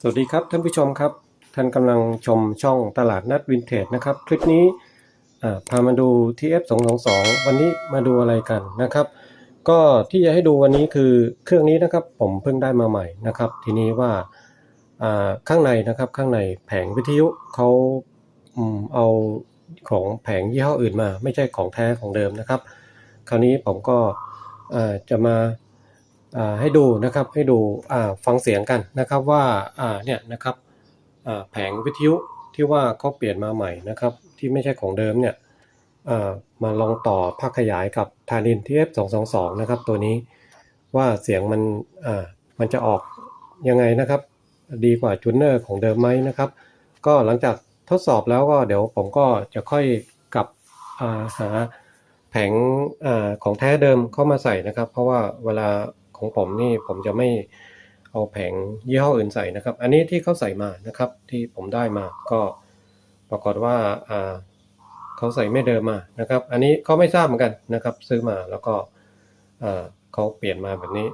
สวัสดีครับท่านผู้ชมครับ ท่านกำลังชมช่องตลาดนัดวินเทจนะครับ คลิปนี้พามาดู TF 2 2 2 วันนี้มาดูอะไรกันนะครับ ก็ที่จะให้ดูวันนี้คือเครื่องนี้นะครับผมเพิ่งได้มาใหม่นะครับ ทีนี้ว่าข้างในนะครับข้างในแผงวิทยุเขาเอาของแผงยี่ห้ออื่นมา ไม่ใช่ของแท้ของเดิมนะครับ คราวนี้ผมก็จะมา ให้ดูนะครับให้ดูฟังเสียงกันนะครับว่าเนี่ยนะครับแผงวิทยุที่ว่าเขาเปลี่ยนมาใหม่นะครับ ที่ไม่ใช่ของเดิมเนี่ยมาลองต่อภาคขยายกับทานิน TF 2 2 2นะครับตัวนี้ว่าเสียงมันมันจะออกยังไงนะครับ ดีกว่าจูเนอร์ของเดิมไหมนะครับ ก็หลังจากทดสอบแล้วก็เดี๋ยวผมก็จะค่อยกลับาหาแผงอของแท้เดิมเข้ามาใส่นะครับ เพราะว่าเวลา ของผมนี่ผมจะไม่เอาแผงยี่ห้ออื่นใส่นะครับ อันนี้ที่เขาใส่มานะครับ ที่ผมได้มาก็ปรากฏว่าอ่าเขาใส่ไม่เดิมมานะครับ อันนี้ก็ไม่ทราบเหมือนกันนะครับ ซื้อมาแล้วก็เขาเปลี่ยนมาแบบนี้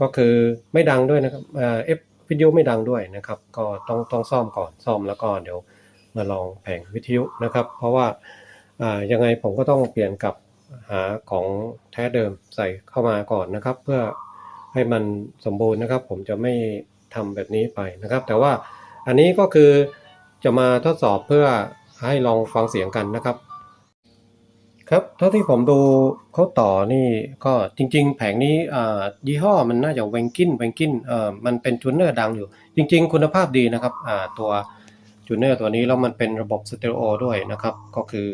ก็คือไม่ดังด้วยนะครับเอฟวิทยุไม่ดังด้วยนะครับ ก็ต้องต้องซ่อมก่อนซ่อมแล้วก็เดี๋ยวมาลองแผงวิทยุนะครับ เพราะว่ายังไงผมก็ต้องเปลี่ยนกับ หาของแท้เดิมใส่เข้ามาก่อนนะครับ เพื่อให้มันสมบูรณ์นะครับ ผมจะไม่ทำแบบนี้ไปนะครับ แต่ว่าอันนี้ก็คือจะมาทดสอบเพื่อให้ลองฟังเสียงกันนะครับ ครับเท่าที่ผมดูเขาต่อนี่ก็จริง ๆ แผงนี้ยี่ห้อมันน่าจะเวงกินเวงกินมันเป็นจูเนอร์ดังอยู่ จริง ๆ คุณภาพดีนะครับตัวจูเนอร์ตัวนี้แล้วมันเป็นระบบสเตอริโอด้วยนะครับ ก็คือ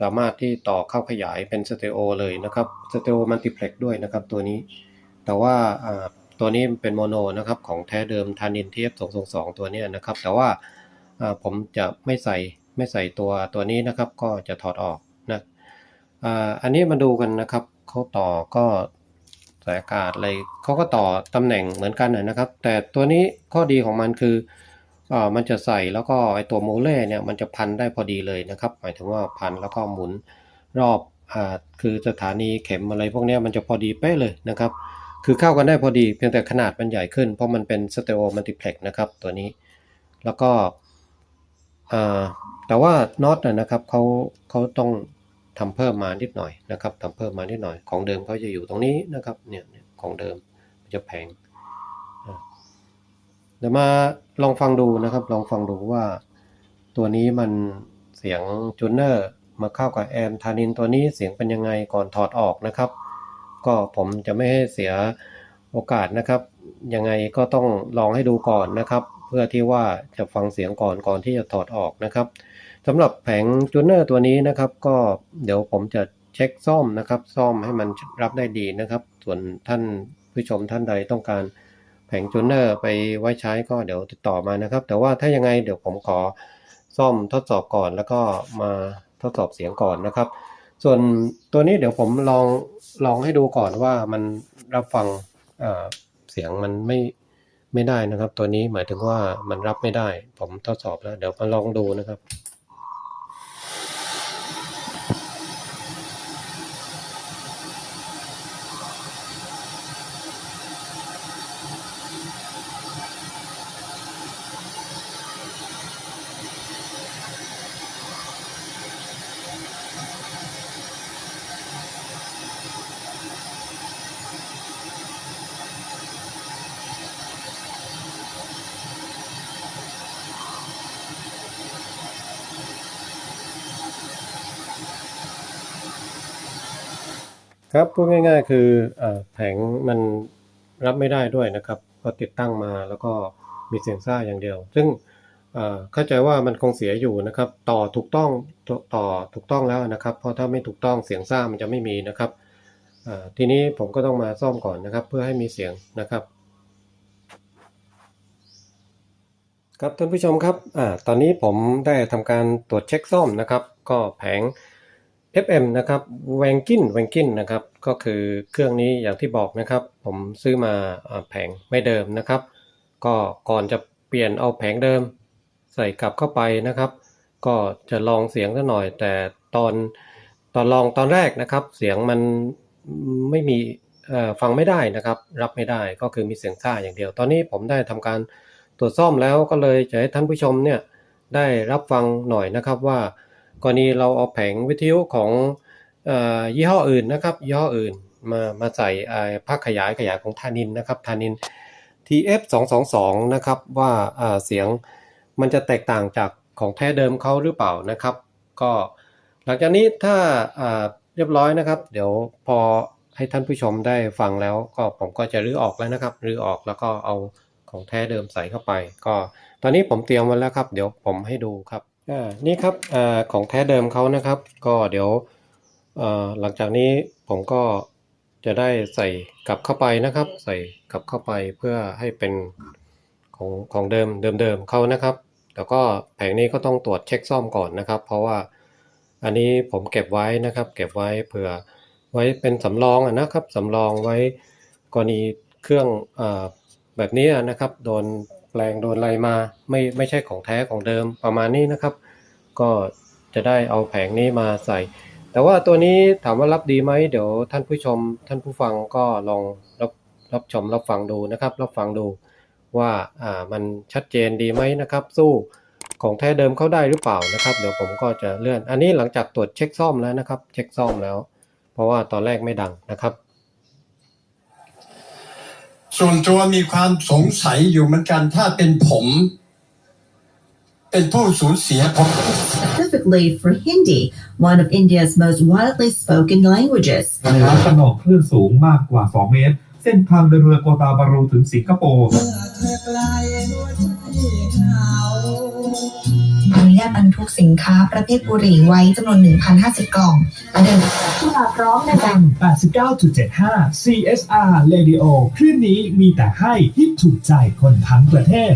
สามารถที่ต่อเข้าขยายเป็นสเตอริโอเลยนะครับสเตอริโอมัลติเพล็กด้วยนะครับตัวนี้ แต่ว่าตัวนี้เป็นโมโนนะครับของแท้เดิมทานินเทียบ222ตัวนี้นะครับ แต่ว่าผมจะไม่ใส่ไม่ใส่ตัวตัวนี้นะครับก็จะถอดออกนะอันนี้มาดูกันนะครับเขาต่อก็สายอากาศอะไรเขาก็ต่อตำแหน่งเหมือนกันนะนะครับ แต่ตัวนี้ข้อดีของมันคือ อ่ามันจะใส่แล้วก็ไอตัวโมเล่เนี่ยมันจะพันได้พอดีเลยนะครับ หมายถึงว่าพันแล้วก็หมุนรอบอ่าคือสถานีเข็มอะไรพวกนี้มันจะพอดีเป๊ะเลยนะครับ คือเข้ากันได้พอดีเพียงแต่ขนาดมันใหญ่ขึ้น เพราะมันเป็นสเตโอมัลติเพล็กนะครับตัวนี้ แล้วก็อ่าแต่ว่าน็อตนะครับเขาเขาต้องทำเพิ่มมานิดหน่อยนะครับทำเพิ่มมานิดหน่อยของเดิมเขาจะอยู่ตรงนี้นะครับเนี่ยเนี่ยของเดิมมันจะแพง เดี๋ยวมาลองฟังดูนะครับ ลองฟังดูว่าตัวนี้มันเสียงจูเนอร์มาเข้ากับแอมทานินตัวนี้เสียงเป็นยังไงก่อนถอดออกนะครับ ก็ผมจะไม่ให้เสียโอกาสนะครับ ยังไงก็ต้องลองให้ดูก่อนนะครับ เพื่อที่ว่าจะฟังเสียงก่อนก่อนที่จะถอดออกนะครับสำหรับแผงจูเนอร์ตัวนี้นะครับ ก็เดี๋ยวผมจะเช็คซ่อมนะครับ ซ่อมให้มันรับได้ดีนะครับ ส่วนท่านผู้ชมท่านใดต้องการ แผงจูเนอร์ไปไว้ใช้ก็เดี๋ยวติดต่อมานะครับ แต่ว่าถ้ายังไงเดี๋ยวผมขอซ่อมทดสอบก่อนแล้วก็มาทดสอบเสียงก่อนนะครับ ส่วนตัวนี้เดี๋ยวผมลองลองให้ดูก่อนว่ามันรับฟังเอ่อเสียงมันไม่ไม่ได้นะครับ ตัวนี้หมายถึงว่ามันรับไม่ได้ ผมทดสอบแล้ว เดี๋ยวมาลองดูนะครับ ครับพูดง่าย ๆ คืออแผงมันรับไม่ได้ด้วยนะครับก็ติดตั้งมาแล้วก็มีเสียงซ่าอย่างเดียว ซึ่งเข้าใจว่ามันคงเสียอยู่นะครับ ต่อถูกต้องต่อต่อถูกต้องแล้วนะครับ เพราะถ้าไม่ถูกต้องเสียงซ่ามันจะไม่มีนะครับทีนี้ผมก็ต้องมาซ่อมก่อนนะครับ เพื่อให้มีเสียงนะครับ ครับท่านผู้ชมครับอ่าตอนนี้ผมได้ทำการตรวจเช็คซ่อมนะครับ ก็แผง FM นะครับแวงกินแวงกินนะครับก็คือเครื่องนี้อย่างที่บอกนะครับ ผมซื้อมาแผงไม่เดิมนะครับ ก็ก่อนจะเปลี่ยนเอาแผงเดิม ใส่กลับเข้าไปนะครับ ก็จะลองเสียงซะหน่อย แต่ตอนตอนลองตอนแรกนะครับ เสียงมันไม่มีฟังไม่ได้นะครับ รับไม่ได้ก็คือมีเสียงซ่าอย่างเดียว ตอนนี้ผมได้ทำการตรวจซ่อมแล้วก็เลยจะให้ท่านผู้ชมเนี่ยได้รับฟังหน่อยนะครับว่า กรณีเราเอาแผงวิทยุของอยี่ห้ออื่นนะครับยี่ห้ออื่นมามาใส่ภาคขยายขยายของทานินนะครับทานิน TF 2 2 2 นะครับว่าเสียงมันจะแตกต่างจากของแท้เดิมเขาหรือเปล่านะครับ ก็หลังจากนี้ถ้าเรียบร้อยนะครับ เดี๋ยวพอให้ท่านผู้ชมได้ฟังแล้ว ก็ผมก็จะรื้อออกแล้วนะครับรื้อออกแล้วก็เอาของแท้เดิมใส่เข้าไป ก็ตอนนี้ผมเตรียมไว้แล้วครับ เดี๋ยวผมให้ดูครับ อ่านี่ครับอของแท้เดิมเขานะครับ ก็เดี๋ยวหลังจากนี้ผมก็จะได้ใส่กลับเข้าไปนะครับ ใส่กลับเข้าไปเพื่อให้เป็นของของเดิมเดิมๆเขานะครับ แล้วก็แผงนี้ก็ต้องตรวจเช็คซ่อมก่อนนะครับ เพราะว่าอันนี้ผมเก็บไว้นะครับ เก็บไว้เผื่อไว้เป็นสำรองนะครับสำรองไว้กรณีเครื่องอแบบนี้นะครับ โดน แปลงโดนอะไรมาไม่ไม่ใช่ของแท้ของเดิมประมาณนี้นะครับ ก็จะได้เอาแผงนี้มาใส่ แต่ว่าตัวนี้ถามว่ารับดีไหมเดี๋ยวท่านผู้ชมท่านผู้ฟังก็ลองรับรับชมรับฟังดูนะครับ รับฟังดูว่าอ่ามันชัดเจนดีไหมนะครับ สู้ของแท้เดิมเข้าได้หรือเปล่านะครับ เดี๋ยวผมก็จะเลื่อน อันนี้หลังจากตรวจเช็คซ่อมแล้วนะครับ เช็คซ่อมแล้ว เพราะว่าตอนแรกไม่ดังนะครับ ส่วนตัวมีความสงสัยอยู่เหมือนกันถ้าเป็นผม เป็นผู้สูญเสียผม specifically for Hindi, one of India's most widely spoken languages. ในลักษณะคลื่นสูงมากกว่า 2 เมตร เส้นทางเดินเรือโกตาบารูถึงสิงคโปร์อนุ ญาตบรรทุกสินค้าประเภทบุหรี่ไว้จำนวน 1,050 กล่องและเดินที่มาพร้อมในการ89.75 CSR Radio คลื่นนี้มีแต่ให้ที่ถูกใจคนทั้งประเทศ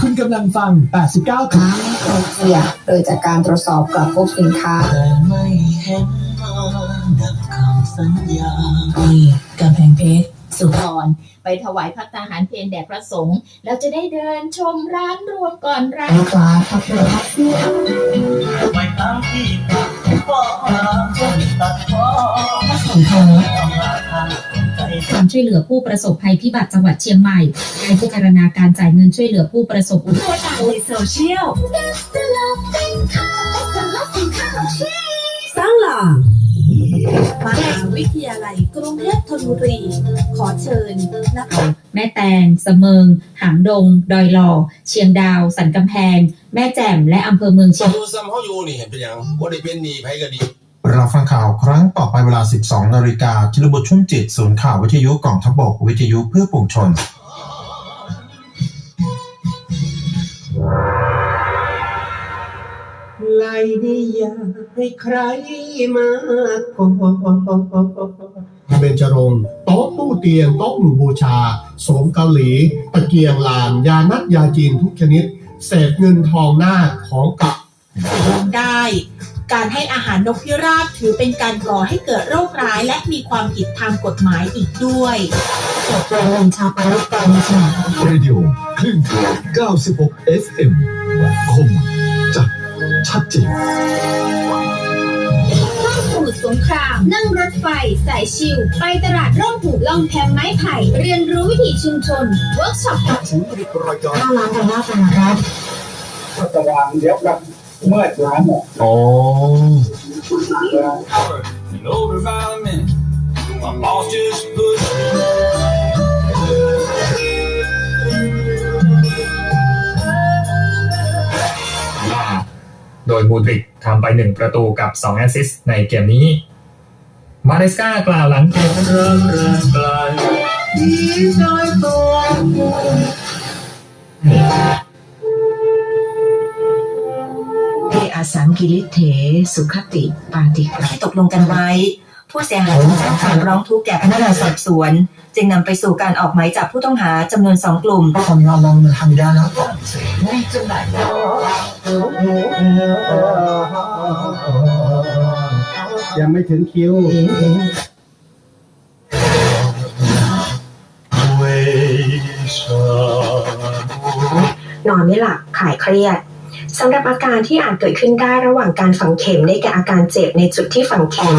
คุณกำลังฟัง 89ค้าไม่เคยเสียโดยจากการตรวจสอบกลับพบสินค้าแต่ไม่เห็นมันดังคำสัญญานี่กำแพงเพชร สุพร ไปถวายพัตตาหารเพลแด่พระสงฆ์แล้วจะได้เดินชมร้านรวมก่อนร้านลูกค้าทับเรือทับเสื้อไม่ตามที่ตัดฟ้าคนตัดฟ้าสินค้าใจความช่วยเหลือผู้ประสบภัยพิบัติจังหวัดเชียงใหม่ได้พิจารณาการจ่ายเงินช่วยเหลือผู้ประสบอุทกภัยในโซเชียล ลัยกรุงเทพธนบุรี ขอเชิญนะคะแม่แตงเสมิง หางดง ดอยหล่อ เชียงดาว สันกำแพง แม่แจ่ม และอำเภอเมืองเชียงดูซ้ำเขาอยู่นี่เห็นเป็นหยังว่าได้เป็นหนีไผก็ดีรับฟังข่าวครั้งต่อไปเวลา 12 นาฬิกาจิรบุตรชุ่มจิต ศูนย์ข่าววิทยุกองทัพบก วิทยุเพื่อปวงชนไล่นิยาม ให้ใครมากกว่าเบญจรงค์โต๊ะตู้เตียงโต๊ะหมู่บูชา โสมเกาหลี ตะเกียงลาน ยานัดยาจีนทุกชนิด เศษเงินทองหน้าของเกับได้ การให้อาหารนกพิราบถือเป็นการก่อให้เกิดโรคร้ายและมีความผิดทางกฎหมายอีกด้วยเกิดเงินชาปนกิจในสนามเรดิโอคลื่นเสียง96 FM คมจัดชัดเจนสมุทรส งคราม นั่งรถไฟ สายชิลไปตลาดร่มผูกล่องแพมไม้ไผ่ เรียนรู้วิถีชุมชน เวิร์กช็อปศูนย์ผลิตรายการห้าล้านดอลลาร์สหรัฐสว่างเดี๋ยวกับเมื่อร้านหมดโอ้ In over about a minute, my boss just put โดยบูดริก ทำไป 1 ประตูกับ 2 แอสซิสต์ในเกมนี้ มาเดสกากล่าวหลังเกมเริ่มเริ่มไกลดีใจตัวเออาสังกิริเถสุขติปาติกาที่ตกลงกันไว้ ผู้เสียหายจึงแจ้งความร้องทุกข์แก่พนักงานสอบสวน จึงนำไปสู่การออกหมายจับผู้ต้องหาจำนวนสองกลุ่ม ดีจังไหนยังไม่ถึงคิวนอนไม่หลับขายเครียดสำหรับอาการที่อาจเกิดขึ้นได้ระหว่างการฝังเข็มได้แก่อาการเจ็บในจุดที่ฝังเข็ม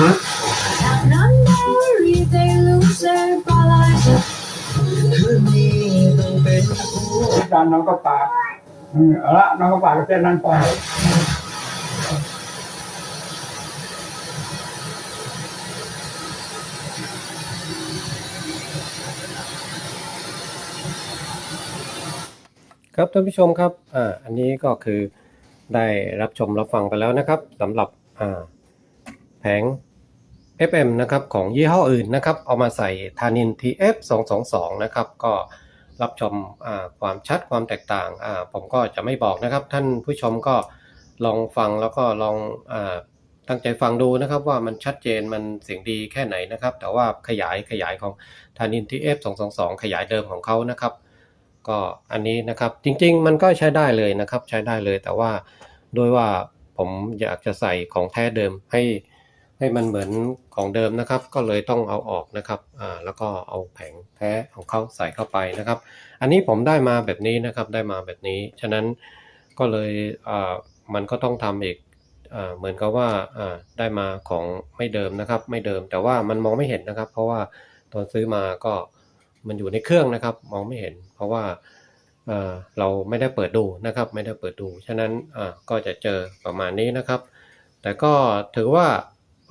การน้องก็ปาก เอาละน้องก็ปากก็แค่นั้นพอครับท่านผู้ชมครับ อ่า อันนี้ก็คือได้รับชมรับฟังไปแล้วนะครับสำหรับ อ่า แผง FM นะครับของยี่ห้ออื่นนะครับ เอามาใส่ทานิน TF 222 นะครับ ก็ รับชมความชัดความแตกต่าง ผมก็จะไม่บอกนะครับ ท่านผู้ชมก็ลองฟังแล้วก็ลองอตั้งใจฟังดูนะครับว่ามันชัดเจนมันเสียงดีแค่ไหนนะครับ แต่ว่าขยายขยายของทานิน TF 222ขยายเดิมของเขานะครับ ก็อันนี้นะครับจริง ๆ มันก็ใช้ได้เลยนะครับ ใช้ได้เลยแต่ว่าโดยว่าผมอยากจะใส่ของแท้เดิมให้ ให้มันเหมือนของเดิมนะครับ ก็เลยต้องเอาออกนะครับอ่าแล้วก็เอาแผงแท้ของเขาใส่เข้าไปนะครับ อันนี้ผมได้มาแบบนี้นะครับได้มาแบบนี้ ฉะนั้นก็เลยอ่ามันก็ต้องทำอีกอ่าเหมือนกับว่าอ่าได้มาของไม่เดิมนะครับ ไม่เดิมแต่ว่ามันมองไม่เห็นนะครับ เพราะว่าตอนซื้อมาก็มันอยู่ในเครื่องนะครับ มองไม่เห็น เพราะว่าเราไม่ได้เปิดดูนะครับ ไม่ได้เปิดดู ฉะนั้นก็จะเจอประมาณนี้นะครับ แต่ก็ถือว่า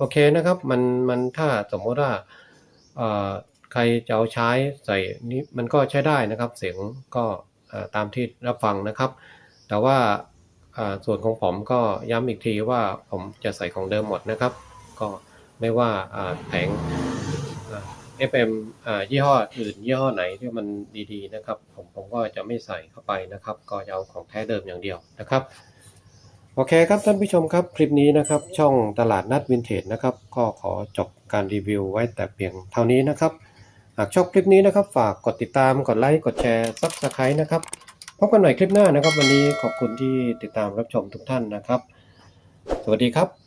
อเคนะครับ มันมันถ้าสมมติว่าใครจะเอาใช้ใส่นี้มันก็ใช้ได้นะครับ เสียงก็ตามที่รับฟังนะครับ แต่ว่าส่วนของผมก็ย้ำอีกทีว่าผมจะใส่ของเดิมหมดนะครับ ก็ไม่ว่าแผงอ่า FM อ่ายี่ห้ออื่นยี่ห้อไหนที่มันดีๆนะครับ ผมผมก็จะไม่ใส่เข้าไปนะครับ ก็จะเอาของแท้เดิมอย่างเดียวนะครับ โอเคครับท่านผู้ชมครับคลิปนี้นะครับ ช่องตลาดนัดวินเทจนะครับก็ขอจบการรีวิวไว้แต่เพียงเท่านี้นะครับ หากชอบคลิปนี้นะครับ ฝากกดติดตามกดไลค์กดแชร์ซับสไครต์นะครับพบกันใหม่คลิปหน้านะครับ วันนี้ขอบคุณที่ติดตามรับชมทุกท่านนะครับ สวัสดีครับ